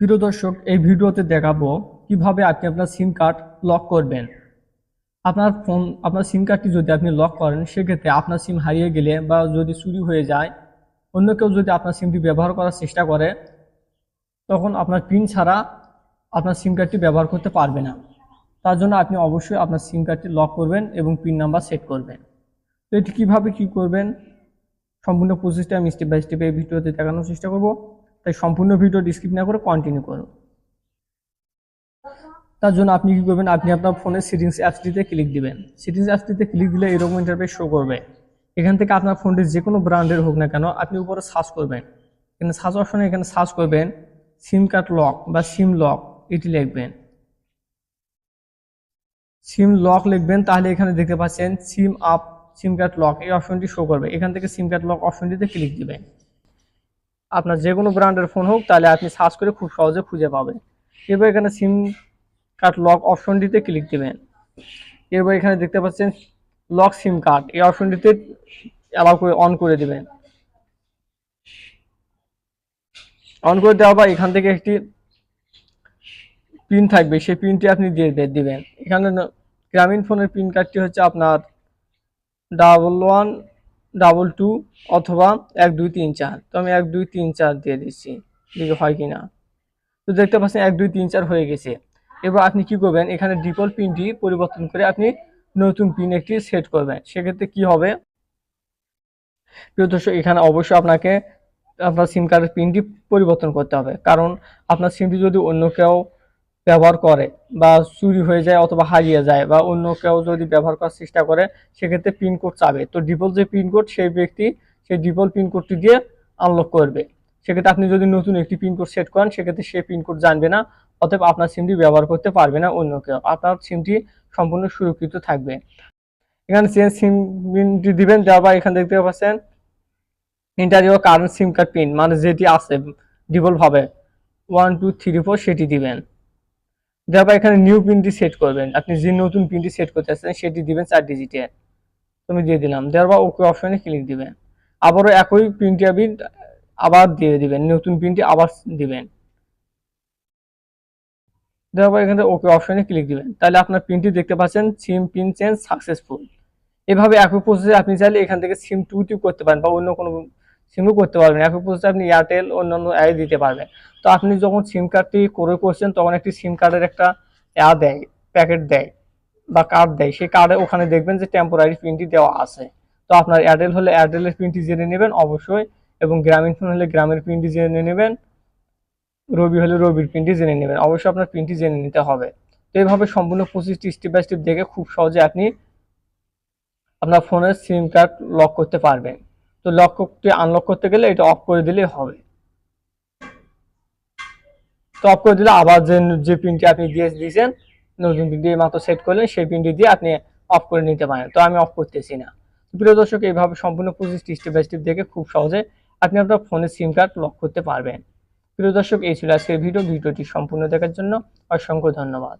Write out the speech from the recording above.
প্রিয় দর্শক, এই ভিডিওতে দেখাবো কীভাবে আপনি আপনার সিম কার্ড লক করবেন। আপনার ফোন আপনার সিম কার্ডটি যদি আপনি লক করেন, সেক্ষেত্রে আপনার সিম হারিয়ে গেলে বা যদি চুরি হয়ে যায়, অন্য কেউ যদি আপনার সিমটি ব্যবহার করার চেষ্টা করে, তখন আপনার পিন ছাড়া আপনার সিম কার্ডটি ব্যবহার করতে পারবে না। তার জন্য আপনি অবশ্যই আপনার সিম কার্ডটি লক করবেন এবং পিন নাম্বার সেট করবেন। তো এটি কীভাবে কী করবেন, সম্পূর্ণ প্রসেসটা আমি স্টেপ বাই স্টেপ এই ভিডিওতে দেখানোর চেষ্টা করব। তাই সম্পূর্ণ ভিডিও ডিসক্রিপ না করে কন্টিনিউ করুন। তার জন্য আপনি কি করবেন? আপনি আপনার ফোনের সেটিংস অ্যাপসটিতে ক্লিক দিবেন। সেটিংস অ্যাপসটিতে ক্লিক দিলে এরকম ইন্টারফেস শো করবে। এখান থেকে আপনার ফোনটি যে কোনো ব্র্যান্ডের হোক না কেন, আপনি উপরে সার্চ করবেন। এখানে সার্চ অপশনে এখানে সার্চ করবেন সিম কার্ড লক বা সিম লক এটি লিখবেন। সিম লক লিখবেন, তাহলে এখানে দেখতে পাচ্ছেন SIM up SIM card lock এই অপশনটি শো করবে। এখান থেকে সিম কার্ড লক অপশনটিতে ক্লিক দিবেন। আপনার যে কোনো ব্র্যান্ডের ফোন হোক, তাহলে আপনি সার্চ করে খুব সহজে খুঁজে পাবেন। এরপর এখানে সিম কার্ড লক অপশনটিতে ক্লিক দেবেন। এরপর এখানে দেখতে পাচ্ছেন লক সিম কার্ড এই অপশনটিতে অ্যালাউ করে অন করে দেবেন। অন করে দেওয়ার পর এখান থেকে একটি পিন থাকবে, সেই পিনটি আপনি দিয়ে দিবেন। এখানে গ্রামীণ ফোনের পিন কার্ডটি হচ্ছে আপনার ডাবল ওয়ান ডাবল টু অথবা এক, দুই, তিন, চার। তো আমি এক, দুই, তিন, চার দিয়ে দিচ্ছি। দেখি হয় কি না। তো দেখতে পাচ্ছেন এক, দুই, তিন, চার হয়ে গেছে। এবার আপনি কি করবেন? এখানে ডিফল্ট পিনটি পরিবর্তন করে আপনি নতুন পিন একটি সেট করবেন। সেক্ষেত্রে কি হবে? প্রিয় দর্শক, এখানে অবশ্যই আপনাকে আপনার সিম কার্ডের পিনটি পরিবর্তন করতে হবে। কারণ আপনার সিমটি যদি অন্য কেউ ব্যবহার করে বা চুরি হয়ে যায় অথবা হারিয়ে যায় বা অন্য কেউ যদি ব্যবহার করার চেষ্টা করে, সেক্ষেত্রে পিনকোড চাবে। তো ডিফল্ট যে পিনকোড সেই ব্যক্তি সেই ডিফল্ট পিনকোডটি দিয়ে আনলক করবে। সেক্ষেত্রে আপনি যদি নতুন একটি পিনকোড সেট করেন, সেক্ষেত্রে সেই পিনকোড জানবে না, অতএব আপনার সিমটি ব্যবহার করতে পারবে না অন্য কেউ। আপনার সিমটি সম্পূর্ণ সুরক্ষিত থাকবে। এখানে চেঞ্জ সিম পিনটি দিবেন পর এখানে দেখতে পাচ্ছেন enter your current SIM card PIN মানে যেটি আছে ডিফল্ট ভাবে ওয়ান টু থ্রি ফোর সেটি দিবেন। দেওয়ার পর এখানে নিউ পিনটি সেট করবেন, আপনি যে নতুন পিনটি সেট করতে চাচ্ছেন সেটি দিবেন চার ডিজিটের তুমি দিয়ে দিলাম। দেওয়ার ওকে অপশনে ক্লিক দিবেন। আবারও একই পিনটি আপনি আবার দিয়ে দিবেন। নতুন পিনটি আবার দিবেন। দেওয়ার এখানে ওকে অপশনে ক্লিক দিবেন। তাহলে আপনার পিনটি দেখতে পাচ্ছেন সিম পিন চেঞ্জ সাকসেসফুল এভাবে একই প্রসেসে আপনি চাইলে এখান থেকে সিম টু টিউ করতে পারেন বা অন্য কোনো সিমও করতে পারবেন একই প্রসেসে আপনি এয়ারটেল অন্যান্য অ্যাড দিতে পারবেন। তো আপনি যখন সিম কার্ডটি করে করছেন, তখন একটি সিম কার্ডের একটা অ্যা দেয়, প্যাকেট দেয় বা কার্ড দেয়। সেই কার্ডে ওখানে দেখবেন যে টেম্পোরারি পিনটি দেওয়া আছে। তো আপনার এয়ারটেল হলে এয়ারটেলের পিনটি জেনে নেবেন অবশ্যই এবং গ্রামীণ ফোন হলে গ্রামের পিনটি জেনে নেবেন রবি হলে রবির পিনটি জেনে নেবেন। অবশ্যই আপনার পিনটি জেনে নিতে হবে। তো এইভাবে সম্পূর্ণ প্রসেসটি স্টেপ বাই স্টেপ দেখে খুব সহজে আপনি আপনার ফোনের সিম কার্ড লক করতে পারবেন। তো লক করতে আনলক করতে গেলে এটা অফ করে দিলেই হবে। তো অফ করে দিলে আবার যে যে পিনটি আপনি দিয়ে দিয়েছেন, নতুন পিনটি মাত্র সেট করলেন, সেই পিনটি দিয়ে আপনি অফ করে নিতে পারেন। তো আমি অফ করতেছি না। প্রিয় দর্শক, এইভাবে সম্পূর্ণ প্রসেসটি স্টেপ বাই স্টেপ দেখে খুব সহজে আপনি আপনার ফোনের সিম কার্ড লক করতে পারবেন। প্রিয় দর্শক, এই ছিল আজকের ভিডিও ভিডিওটি সম্পূর্ণ দেখার জন্য অসংখ্য ধন্যবাদ।